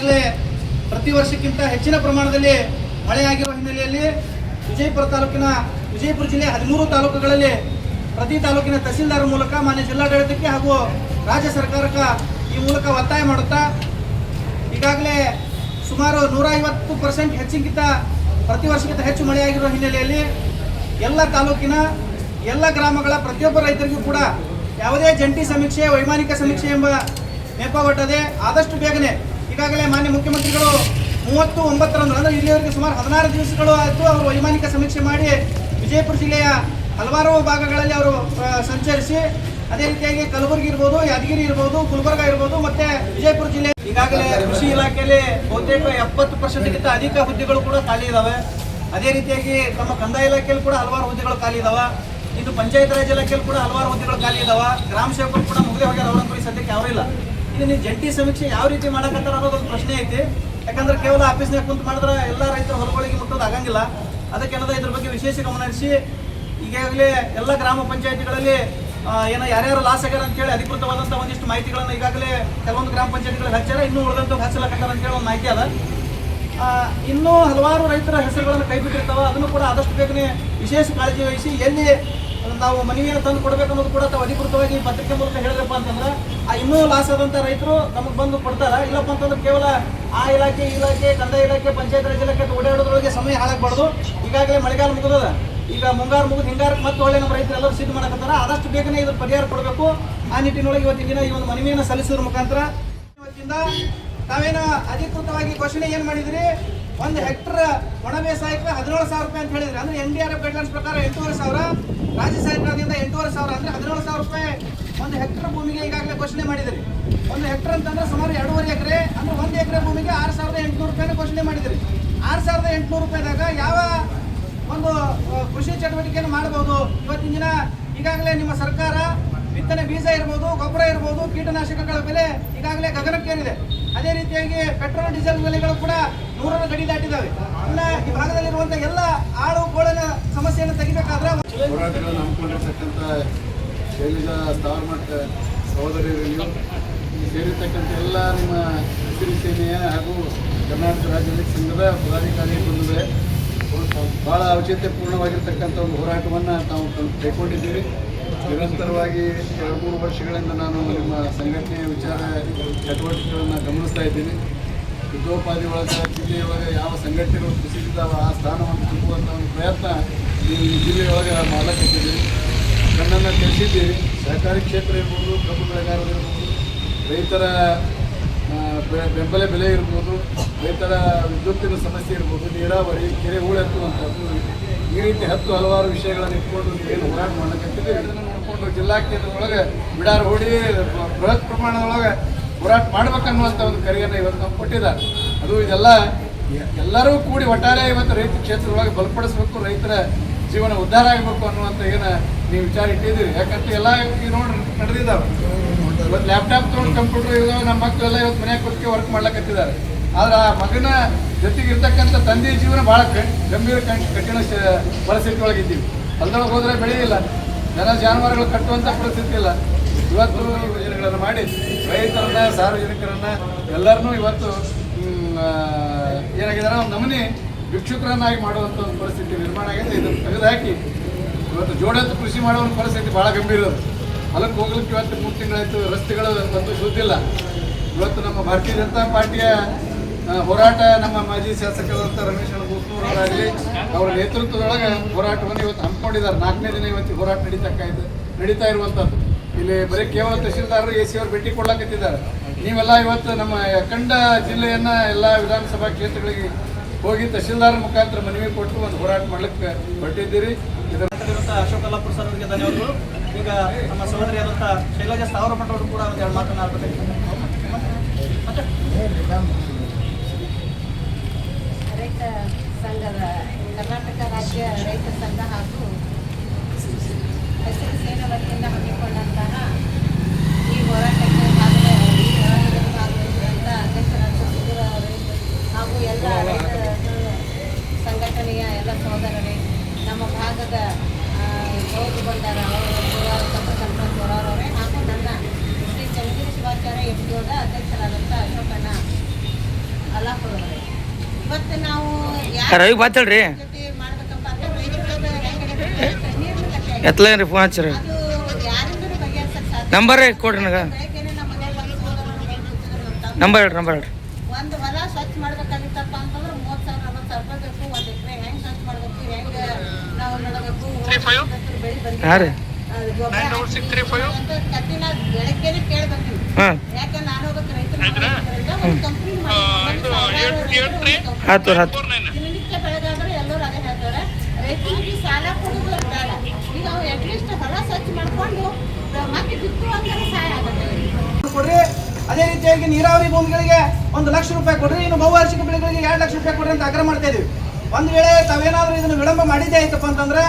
ಈಗಾಗಲೇ ಪ್ರತಿ ವರ್ಷಕ್ಕಿಂತ ಹೆಚ್ಚಿನ ಪ್ರಮಾಣದಲ್ಲಿ ಮಳೆಯಾಗಿರುವ ಹಿನ್ನೆಲೆಯಲ್ಲಿ ವಿಜಯಪುರ ತಾಲೂಕಿನ ವಿಜಯಪುರ ಜಿಲ್ಲೆ ಹದಿಮೂರು ತಾಲೂಕುಗಳಲ್ಲಿ ಪ್ರತಿ ತಾಲೂಕಿನ ತಹಸೀಲ್ದಾರ್ ಮೂಲಕ ಮಾನ್ಯ ಜಿಲ್ಲಾಡಳಿತಕ್ಕೆ ಹಾಗೂ ರಾಜ್ಯ ಸರ್ಕಾರಕ್ಕೆ ಈ ಮೂಲಕ ಒತ್ತಾಯ ಮಾಡುತ್ತಾ ಈಗಾಗಲೇ ಸುಮಾರು ನೂರ ಐವತ್ತು ಪರ್ಸೆಂಟ್ ಹೆಚ್ಚಿಗಿಂತ ಪ್ರತಿ ವರ್ಷಕ್ಕಿಂತ ಹೆಚ್ಚು ಮಳೆಯಾಗಿರುವ ಹಿನ್ನೆಲೆಯಲ್ಲಿ ಎಲ್ಲ ತಾಲೂಕಿನ ಎಲ್ಲ ಗ್ರಾಮಗಳ ಪ್ರತಿಯೊಬ್ಬ ರೈತರಿಗೂ ಕೂಡ ಯಾವುದೇ ಜಂಟಿ ಸಮೀಕ್ಷೆ, ವೈಮಾನಿಕ ಸಮೀಕ್ಷೆ ಎಂಬ ನೆಪ ಆದಷ್ಟು ಬೇಗನೆ ಈಗಾಗಲೇ ಮಾನ್ಯ ಮುಖ್ಯಮಂತ್ರಿಗಳು ಮೂವತ್ತು ಒಂಬತ್ತರಂದು, ಅಂದರೆ ಇಲ್ಲಿಯವರೆಗೆ ಸುಮಾರು ಹದಿನಾರು ದಿವಸಗಳು ಆಯಿತು ಅವರು ವೈಮಾನಿಕ ಸಮೀಕ್ಷೆ ಮಾಡಿ ವಿಜಯಪುರ ಜಿಲ್ಲೆಯ ಹಲವಾರು ಭಾಗಗಳಲ್ಲಿ ಅವರು ಸಂಚರಿಸಿ, ಅದೇ ರೀತಿಯಾಗಿ ಕಲಬುರಗಿ ಇರ್ಬೋದು, ಯಾದಗಿರಿ ಇರ್ಬೋದು, ಗುಲ್ಬರ್ಗ ಇರ್ಬೋದು, ಮತ್ತೆ ವಿಜಯಪುರ ಜಿಲ್ಲೆ ಈಗಾಗಲೇ ಕೃಷಿ ಇಲಾಖೆಯಲ್ಲಿ ಬಹುತೇಕ ಎಪ್ಪತ್ತು ಪರ್ಸೆಂಟ್ಗಿಂತ ಅಧಿಕ ಹುದ್ದೆಗಳು ಕೂಡ ಖಾಲಿ ಇದಾವೆ. ಅದೇ ರೀತಿಯಾಗಿ ತಮ್ಮ ಕಂದಾಯ ಇಲಾಖೆಯಲ್ಲಿ ಕೂಡ ಹಲವಾರು ಹುದ್ದೆಗಳು ಖಾಲಿ ಇದಾವೆ. ಇನ್ನು ಪಂಚಾಯತ್ ರಾಜ್ ಇಲಾಖೆಯಲ್ಲಿ ಕೂಡ ಹಲವಾರು ಹುದ್ದೆಗಳು ಖಾಲಿ ಇದಾವೆ. ಗ್ರಾಮ ಸೇವಕರು ಕೂಡ ಮುಗಿದೇ ಹೋಗ್ಯಾರ ಅವರಂತೂ ಈ ಸದ್ಯಕ್ಕೆ ಯಾರೂ ಇನ್ನು ಜಂಟಿ ಸಮೀಕ್ಷೆ ಯಾವ ರೀತಿ ಮಾಡಕತ್ತಾರ ಅನ್ನೋದೊಂದು ಪ್ರಶ್ನೆ ಐತಿ. ಯಾಕಂದ್ರೆ ಕೇವಲ ಆಫೀಸ್ನಾಗ ಕುಂತು ಮಾಡಿದ್ರೆ ಎಲ್ಲ ರೈತರ ಹೊಲಗಳಿಗೆ ಮುಟ್ಟೋದು ಆಗಂಗಿಲ್ಲ. ಅದಕ್ಕೆ ಏನದ ಇದ್ರ ಬಗ್ಗೆ ವಿಶೇಷ ಗಮನ ಹರಿಸಿ, ಈಗಾಗಲೇ ಎಲ್ಲ ಗ್ರಾಮ ಪಂಚಾಯತಿಗಳಲ್ಲಿ ಏನ ಯಾರ್ಯಾರು ಲಾಸ್ ಆಗ್ಯಾರ ಅಂತೇಳಿ ಅಧಿಕೃತವಾದಂಥ ಒಂದಿಷ್ಟು ಮಾಹಿತಿಗಳನ್ನು ಈಗಾಗಲೇ ಕೆಲವೊಂದು ಗ್ರಾಮ ಪಂಚಾಯತಿಗಳಿಗೆ ಹಚ್ಚಾರ ಇನ್ನೂ ಉಳಿದಂಥ ಹಚ್ಚಲಕತ್ತಾರ ಅಂತೇಳಿ ಒಂದು ಮಾಹಿತಿ ಅದ. ಇನ್ನೂ ಹಲವಾರು ರೈತರ ಹೆಸರುಗಳನ್ನು ಕೈ ಬಿಟ್ಟಿರ್ತಾವ ಅದನ್ನು ಕೂಡ ಆದಷ್ಟು ಬೇಗನೆ ವಿಶೇಷ ಕಾಳಜಿ ವಹಿಸಿ ಎಲ್ಲಿ ನಾವು ಮನವಿಯನ್ನು ತಂದು ಕೊಡಬೇಕು ಅನ್ನೋದು ಕೂಡ ತಾವು ಅಧಿಕೃತವಾಗಿ ಪತ್ರಿಕೆ ಮೂಲಕ ಹೇಳಿದ್ರಪ್ಪ ಅಂತಂದ್ರೆ, ಆ ಇನ್ನೂ ಲಾಸ್ ಆದಂಥ ರೈತರು ನಮಗೆ ಬಂದು ಕೊಡ್ತಾರೆ? ಇಲ್ಲಪ್ಪ ಅಂತಂದ್ರೆ ಕೇವಲ ಆ ಇಲಾಖೆ, ಈ ಇಲಾಖೆ ಕಂದಾಯ ಇಲಾಖೆ, ಪಂಚಾಯತ್ ರಾಜ್ ಇಲಾಖೆ ಓಡಾಡೋದ್ರೊಳಗೆ ಸಮಯ ಹಾಳಾಗಬಾರ್ದು. ಈಗಾಗಲೇ ಮಳೆಗಾಲ ಮುಗಿದದ. ಈಗ ಮುಂಗಾರು ಮುಗಿದು ಹಿಂಗಾರಕ್ಕೆ ಮತ್ತೆ ಒಳ್ಳೆ ನಮ್ಮ ರೈತರು ಎಲ್ಲರೂ ಸಿದ್ಧ ಮಾಡಕತ್ತಾರ. ಆದಷ್ಟು ಬೇಗನೆ ಇದ್ರ ಪರಿಹಾರ ಕೊಡಬೇಕು. ಆ ನಿಟ್ಟಿನೊಳಗೆ ಇವತ್ತಿನ ದಿನ ಈ ಒಂದು ಮನವಿಯನ್ನು ಸಲ್ಲಿಸೋದ್ರ ಮುಖಾಂತರ ಇವತ್ತಿಂದ ತಾವೇನು ಅಧಿಕೃತವಾಗಿ ಘೋಷಣೆ ಏನು ಮಾಡಿದ್ರಿ? ಒಂದು ಹೆಕ್ಟರ್ ಒಣ ಬೇಸಾಯಕ್ಕೆ ಹದಿನೇಳು ಸಾವಿರ ರೂಪಾಯಿ ಅಂತ ಹೇಳಿದ್ರೆ. ಅಂದ್ರೆ N D R F guidelines ಪ್ರಕಾರ ಎಂಟೂವರೆ ಸಾವಿರ. ರಾಜ್ಯ ಸರ್ಕಾರದಿಂದ ಎಂಟೂವರೆ ಸಾವಿರ ಅಂದ್ರೆ ಹದಿನೇಳು ಸಾವಿರ ರೂಪಾಯಿ ಒಂದು ಹೆಕ್ಟರ್ ಭೂಮಿಗೆ ಈಗಾಗಲೇ ಘೋಷಣೆ ಮಾಡಿದ್ರಿ. ಒಂದು ಹೆಕ್ಟರ್ ಅಂತಂದ್ರೆ ಸುಮಾರು ಎರಡೂವರೆ ಎಕರೆ, ಅಂದ್ರೆ ಒಂದು ಎಕರೆ ಭೂಮಿಗೆ ಆರು ಸಾವಿರದ ಎಂಟುನೂರು ರೂಪಾಯಿನ ಘೋಷಣೆ ಮಾಡಿದ್ರಿ. ಆರು ಸಾವಿರದ ಎಂಟುನೂರು ರೂಪಾಯಿದಾಗ ಯಾವ ಒಂದು ಕೃಷಿ ಚಟುವಟಿಕೆಯನ್ನು ಮಾಡಬಹುದು? ಇವತ್ತಿನ ದಿನ ಈಗಾಗಲೇ ನಿಮ್ಮ ಸರ್ಕಾರ ಬಿತ್ತನೆ ಬೀಜ ಇರ್ಬೋದು, ಗೊಬ್ಬರ ಇರ್ಬೋದು, ಕೀಟನಾಶಕಗಳ ಬೆಲೆ ಈಗಾಗಲೇ ಗಗನಕ್ಕೇರಿದೆ. ಅದೇ ರೀತಿಯಾಗಿ ಪೆಟ್ರೋಲ್ ಡೀಸೆಲ್ ಬೆಲೆಗಳು ಕೂಡ ನೂರರ ಗಡಿ ದಾಟಿದ್ದಾವೆ. ಅಲ್ಲ, ಈ ಭಾಗದಲ್ಲಿರುವಂತಹ ಎಲ್ಲ ಆಳು ಗೋಳನ ಸಮಸ್ಯೆಯನ್ನು ತೆಗಿಬೇಕಾದ್ರೆ ಹೋರಾಟಗಳನ್ನು ಹಮ್ಮಿಕೊಂಡಿರ್ತಕ್ಕಂಥ ತಾಳ್ಮಟ್ಟ ಸಹೋದರಿಯರಿಗೂ ಸೇರಿರ್ತಕ್ಕಂಥ ಎಲ್ಲ ನಿಮ್ಮ ಹಸಿರು ಸೇನೆಯ ಹಾಗೂ ಕರ್ನಾಟಕ ರಾಜ್ಯದಲ್ಲಿ ಸಂಘದ ಪದಾಧಿಕಾರಿ ಬಂದಿದೆ ಭಾಳ ಔಚಿತ್ಯಪೂರ್ಣವಾಗಿರ್ತಕ್ಕಂಥ ಒಂದು ಹೋರಾಟವನ್ನು ನಾವು ಕೈಗೊಂಡಿದ್ದೀವಿ ನಿರಂತರವಾಗಿ ಎರಡು, ಮೂರು ವರ್ಷಗಳಿಂದ ನಾನು ನಿಮ್ಮ ಸಂಘಟನೆಯ ವಿಚಾರ ಚಟುವಟಿಕೆಗಳನ್ನು ಗಮನಿಸ್ತಾ ಇದ್ದೀನಿ. ಯುದ್ಧೋಪಾಧಿ ಒಳಗೆ ಜಿಲ್ಲೆಯೊಳಗೆ ಯಾವ ಸಂಘಟನೆಗಳು ಕುಸಿದಿದ್ದಾವೆ ಆ ಸ್ಥಾನವನ್ನು ತುಂಬುವಂಥ ಒಂದು ಪ್ರಯತ್ನ ಈ ಜಿಲ್ಲೆಯೊಳಗೆ ಮಾಡಲಿಕ್ಕಿದ್ದೀವಿ ಕಣ್ಣನ್ನು ತಿಳಿಸಿದ್ದೀವಿ ಸಹಕಾರಿ ಕ್ಷೇತ್ರ ಇರ್ಬೋದು, ಕಬ್ಬು ಬೆಳೆಗಾರರು ಇರ್ಬೋದು, ರೈತರ ಬೆಂಬಲ ಬೆಲೆ ಇರ್ಬೋದು, ರೈತರ ವಿದ್ಯುತ್ತಿನ ಸಮಸ್ಯೆ ಇರ್ಬೋದು, ನೀರಾವರಿ, ಕೆರೆ ಹೂಳೆತ್ತುವಂಥದ್ದು ಈ ರೀತಿ ಹತ್ತು ಹಲವಾರು ವಿಷಯಗಳನ್ನು ಇಟ್ಕೊಂಡು ಏನು ಹೋರಾಟ ಮಾಡಲಿಕ್ಕೆ ನೋಡಿಕೊಂಡು ಜಿಲ್ಲಾ ಕೇಂದ್ರದೊಳಗೆ ಬಿಡಾರ ಹೂಡಿ, ಬೃಹತ್ ಪ್ರಮಾಣದೊಳಗೆ ಹೋರಾಟ ಮಾಡ್ಬೇಕನ್ನುವಂಥ ಒಂದು ಕರೆಯನ್ನು ಇವತ್ತು ನಾವು ಕೊಟ್ಟಿದ್ದಾರೆ. ಅದು ಇದೆಲ್ಲ ಎಲ್ಲರೂ ಕೂಡಿ ಒಟ್ಟಾರೆ ಇವತ್ತು ರೈತ ಕ್ಷೇತ್ರದೊಳಗೆ ಬಲಪಡಿಸಬೇಕು, ರೈತರ ಜೀವನ ಉದ್ಧಾರ ಆಗಬೇಕು ಅನ್ನುವಂಥ ಏನು ನೀವು ವಿಚಾರ ಇಟ್ಟಿದ್ದೀರಿ. ಯಾಕಂತ ಎಲ್ಲ ಈಗ ನೋಡಿ ನಡೆದಿದ್ದಾವೆ. ಇವತ್ತು ಲ್ಯಾಪ್ಟಾಪ್ ತೊಗೊಂಡು ಕಂಪ್ಯೂಟರ್ ಇದಾವೆ ನಮ್ಮ ಮಕ್ಕಳೆಲ್ಲ ಇವತ್ತು ಮನ್ಯಾಗ ಕೂತ್ಕೆ ವರ್ಕ್ ಮಾಡ್ಲಕತ್ತಿದ್ದಾರೆ. ಆದ್ರೆ ಆ ಮಗನ ಜೊತೆಗೆ ಇರ್ತಕ್ಕಂಥ ತಂದೆಯ ಜೀವನ ಭಾಳ ಗಂಭೀರ ಕಠಿಣ ಪರಿಸ್ಥಿತಿ ಒಳಗಿದ್ದೀವಿ ಹೊಲದೊಳಗೆ ಹೋದ್ರೆ ಬೆಳೆಯಿಲ್ಲ. ಜನ ಜಾನುವಾರುಗಳು ಕಟ್ಟುವಂಥ ಪರಿಸ್ಥಿತಿ ಇಲ್ಲ. ಇವತ್ತು ಯೋಜನೆಗಳನ್ನು ಮಾಡಿ ರೈತರನ್ನ, ಸಾರ್ವಜನಿಕರನ್ನ ಎಲ್ಲರನ್ನೂ ಇವತ್ತು ಏನಾಗಿದ್ದಾರೆ ಒಂದು ನಮೂನಿ ಭಿಕ್ಷುಕರನ್ನಾಗಿ ಮಾಡುವಂಥ ಒಂದು ಪರಿಸ್ಥಿತಿ ನಿರ್ಮಾಣ ಆಗಿದೆ. ಇದನ್ನು ತೆಗೆದುಹಾಕಿ ಇವತ್ತು ಜೋಡತ್ತು ಕೃಷಿ ಮಾಡೋ ಒಂದು ಪರಿಸ್ಥಿತಿ ಭಾಳ ಗಂಭೀರ ಹೊಲಕ್ಕೆ ಹೋಗ್ಲಿಕ್ಕೆ ಇವತ್ತು ಮೂರು ತಿಂಗಳಾಯಿತು, ರಸ್ತೆಗಳು ಬಂದು ಶುದ್ಧಿಲ್ಲ ಇವತ್ತು ನಮ್ಮ ಭಾರತೀಯ ಜನತಾ ಪಾರ್ಟಿಯ ಹೋರಾಟ ನಮ್ಮ ಮಾಜಿ ಶಾಸಕರಾದಂಥ ರಮೇಶ್ ಅವರಾಗಲಿ ಅವರ ನೇತೃತ್ವದೊಳಗೆ ಹೋರಾಟವನ್ನು ಇವತ್ತು ಹಮ್ಮಿಕೊಂಡಿದ್ದಾರೆ. ನಾಲ್ಕನೇ ದಿನ ಇವತ್ತು ಹೋರಾಟ ನಡೀತಕ್ಕ ನಡೀತಾ ಇರುವಂಥದ್ದು ಇಲ್ಲಿ ಬರೀ ಕೇವಲ ತಹಶೀಲ್ದಾರರು ಎ ಸಿ ಅವರು ಭೇಟಿ ಕೊಡ್ಲಾಕತ್ತಿದ್ದಾರೆ. ನೀವೆಲ್ಲ ಇವತ್ತು ನಮ್ಮ ಅಖಂಡ ಜಿಲ್ಲೆಯನ್ನ ಎಲ್ಲ ವಿಧಾನಸಭಾ ಕ್ಷೇತ್ರಗಳಿಗೆ ಹೋಗಿ ತಹಶೀಲ್ದಾರ್ ಮುಖಾಂತರ ಮನವಿ ಕೊಟ್ಟು ಒಂದು ಹೋರಾಟ ಮಾಡ್ಲಿಕ್ಕೆ ಹೊರಟಿದ್ದೀರಿ. ಇದರ ಅಶೋಕ ಅಲ್ಲಾಪುರ ಸರ್ ಅವರಿಗೆ ಧನ್ಯವಾದಗಳು. ಈಗ ನಮ್ಮ ಸಹೋದರಿಯಾದಂಥ ಶೈಲಜಾ ಸಾವಿರ ಅವರು ಕೂಡ ಒಂದು ಎರಡು ಮಾತನ್ನು ರೈತ ಸಂಘದ ಕರ್ನಾಟಕ ರಾಜ್ಯ ರೈತ ಸಂಘ ಹಾಗೂ ಹಸಿರು ಸೇನೆ ವತಿಯಿಂದ ಹಮ್ಮಿಕೊಂಡಂತಹ ಈ ಹೋರಾಟಕ್ಕೆ ಅಧ್ಯಕ್ಷರಾದ ಹಾಗೂ ಎಲ್ಲ ಸಂಘಟನೆಯ ಎಲ್ಲ ನಮ್ಮ ಭಾಗದ ಗೌದು ಬಂದಾರ ಅವರು ಹಾಗೂ ನನ್ನ ಶ್ರೀ ಶಿವಾಚಾರ್ಯ ಅಧ್ಯಕ್ಷರಾದಂಥ ಅಶೋಕಣ್ಣ ಇವತ್ತು ನಾವು ರವಿ ಬಾತಳ್ರಿ ಜೊತೆ ಮಾಡ್ಬೇಕಪ್ಪ ಅಂತ ರೈತರದ ಹೆಂಗೆ ನೀರು ಕಟ್ಟೆ ಎತ್ತಲೇನ್ರಿ ಫೋನ್ ಹಚ್ಚಿರಿ. ನಂಬರ್ ಕೊಡ್ರಿ ನನಗೆ. ತಮ್ಮ ನಂಬರ್ ಹೇಳ್ರಿ ನಂಬರ್ ಹೇಳ್ರಿ. ಒಂದು ಹೊಲ ಸ್ವಚ್ಛ ಮಾಡ್ಬೇಕಾಗಿತ್ತಪ್ಪ ಅಂತಂದ್ರೆ ಮೂವತ್ತು ಸಾವಿರ ನಲ್ವತ್ತು ಸಾವಿರ ರೂಪಾಯಿ ಬೇಕು. ಒಂದು ಎಕರೆ ಹೆಂಗೆ ಸ್ವಚ್ಛ ಮಾಡ್ಬೇಕು ಹೆಂಗೆ ನಾವು ನಡಬೇಕು. ಹಾಂ ರೀ ಕತ್ತಿನ ಬೆಳಗ್ಗೆನೆ ಯಾಕೆ ನಾನು ರೈತರು ಹತ್ತು ಹತ್ತು. ಎಲ್ಲರೂ ಅದೇ ಹೇಳ್ತಾರೆ. ರೈತರಿಗೆ ಈಗ ಅವ್ರು ಅಟ್ಲೀಸ್ಟ್ ಹೊಲ ಸ್ವಚ್ಛ ಮಾಡಿಕೊಂಡು ಮತ್ತೆ ಬಿತ್ತುವಂದ್ರೆ ಸಹಾಯ ಆಗುತ್ತೆ. ಅದೇ ರೀತಿಯಾಗಿ ನೀರಾವರಿ ಭೂಮಿಗಳಿಗೆ ಒಂದು ಲಕ್ಷ ರೂಪಾಯಿ ಕೊಡ್ರಿ. ಇನ್ನು ಬಹುವಾರ್ಷಿಕ ಬೆಳೆಗಳಿಗೆ ಎರಡು ಲಕ್ಷ ರೂಪಾಯಿ ಕೊಡ್ರಿ ಅಂತ ಆಗ್ರಹ ಮಾಡ್ತಾ ಇದೀವಿ. ಒಂದು ವೇಳೆ ತಾವೇನಾದ್ರೂ ಇದನ್ನು ವಿಳಂಬ ಮಾಡಿದ್ದೇ ಆಯ್ತಪ್ಪ ಅಂತಂದ್ರೆ,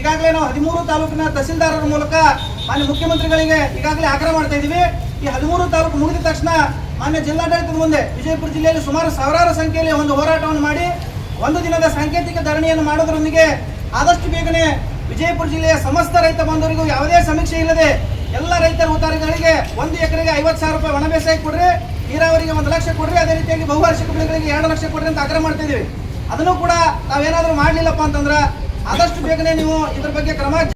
ಈಗಾಗಲೇ ನಾವು ಹದಿಮೂರು ತಾಲೂಕಿನ ತಹಸೀಲ್ದಾರರ ಮೂಲಕ ಮಾನ್ಯ ಮುಖ್ಯಮಂತ್ರಿಗಳಿಗೆ ಈಗಾಗಲೇ ಆಗ್ರಹ ಮಾಡ್ತಾ ಇದೀವಿ. ಈ ಹದಿಮೂರು ತಾಲೂಕು ಮುಗಿದ ತಕ್ಷಣ ಮಾನ್ಯ ಜಿಲ್ಲಾಡಳಿತದ ಮುಂದೆ ವಿಜಯಪುರ ಜಿಲ್ಲೆಯಲ್ಲಿ ಸುಮಾರು ಸಾವಿರಾರು ಸಂಖ್ಯೆಯಲ್ಲಿ ಒಂದು ಹೋರಾಟವನ್ನು ಮಾಡಿ, ಒಂದು ದಿನದ ಸಾಂಕೇತಿಕ ಧರಣಿಯನ್ನು ಮಾಡೋದ್ರೊಂದಿಗೆ ಆದಷ್ಟು ಬೇಗನೆ ವಿಜಯಪುರ ಜಿಲ್ಲೆಯ ಸಮಸ್ತ ರೈತ ಬಾಂಧವರಿಗೂ ಯಾವುದೇ ಸಮೀಕ್ಷೆ ಇಲ್ಲದೆ ಎಲ್ಲ ರೈತರ ಉತ್ತಾರಗಳಿಗೆ ಒಂದು ಎಕರೆಗೆ ಐವತ್ತು ಸಾವಿರ ರೂಪಾಯಿ ಒಣ ಬೇಸಾಯ ಕೊಡ್ರಿ, ನೀರಾವರಿಗೆ ಒಂದು ಲಕ್ಷ ಕೊಡ್ರಿ, ಅದೇ ರೀತಿಯಾಗಿ ಬಹುವಾರ್ಷಿಕ ಬೆಳೆಗಳಿಗೆ ಎರಡು ಲಕ್ಷ ಕೊಡ್ರಿ ಅಂತ ಆಗ್ರಹ ಮಾಡ್ತಾ ಇದೀವಿ ಅದನ್ನು ಕೂಡ ನಾವೇನಾದರೂ ಮಾಡಲಿಲ್ಲಪ್ಪ ಅಂತಂದ್ರೆ ಆದಷ್ಟು ಬೇಗನೆ ನೀವು ಇದ್ರ ಬಗ್ಗೆ ಕ್ರಮ